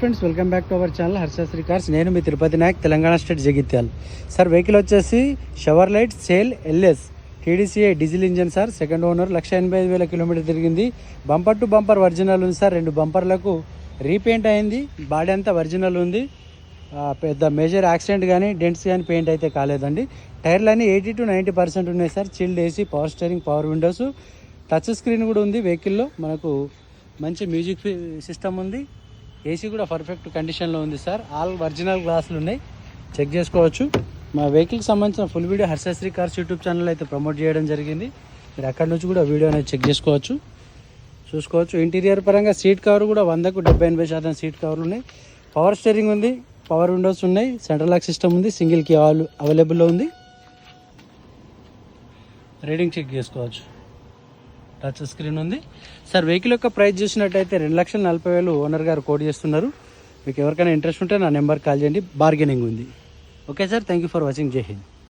Friends welcome back to our channel Harshasri cars నేను మీ Tirupati Nayak Telangana state Jagityal. Sir vehicle వచ్చేసి Chevrolet Sail LS TDCi diesel engine sir. Second owner lakh ఎనభై ఐదు వేల kilometre తిరిగింది. Bumper to bumper original ఉంది sir. రెండు బంపర్లకు repaint అయింది. బాడీ అంతా ఒరిజినల్ ఉంది. పెద్ద మేజర్ యాక్సిడెంట్ కానీ డెంట్స్ కానీ పెయింట్ అయితే కాలేదండి. టైర్లు అన్నీ ఎయిటీ టు నైంటీ పర్సెంట్ ఉన్నాయి sir. Chilled AC power steering power windows touch screen కూడా ఉంది వెహికల్లో మనకు మంచి మ్యూజిక్ సిస్టమ్ ఉంది. ఏసీ కూడా పర్ఫెక్ట్ కండిషన్లో ఉంది సార్ ఆల్ ఒరిజినల్ గ్లాసులు ఉన్నాయి. చెక్ చేసుకోవచ్చు. మా వెహికల్కి సంబంధించిన full video Harshasri cars YouTube channel అయితే ప్రమోట్ చేయడం జరిగింది. మీరు అక్కడ నుంచి కూడా వీడియో అనేది చెక్ చేసుకోవచ్చు. చూసుకోవచ్చు. ఇంటీరియర్ పరంగా సీట్ కవర్ కూడా వందకు డెబ్బై ఎనభై శాతం సీట్ కవర్లు ఉన్నాయి. పవర్ స్టీరింగ్ ఉంది. పవర్ విండోస్ ఉన్నాయి. సెంట్రల్ లాక్ సిస్టమ్ ఉంది. సింగిల్ కీ అవైలబుల్లో ఉంది. రీడింగ్ చెక్ చేసుకోవచ్చు. టచ్ స్క్రీన్ ఉంది. సార్ వెహికల్ యొక్క ప్రైస్ చూసినట్టయితే రెండు లక్షల నలభై వేలు ఓనర్ గారు కోడ్ చేస్తున్నారు. మీకు ఎవరికైనా ఇంట్రెస్ట్ ఉంటే నా నెంబర్ కాల్ చేయండి. బార్గెనింగ్ ఉంది. Okay sir thank you for watching Jai Hind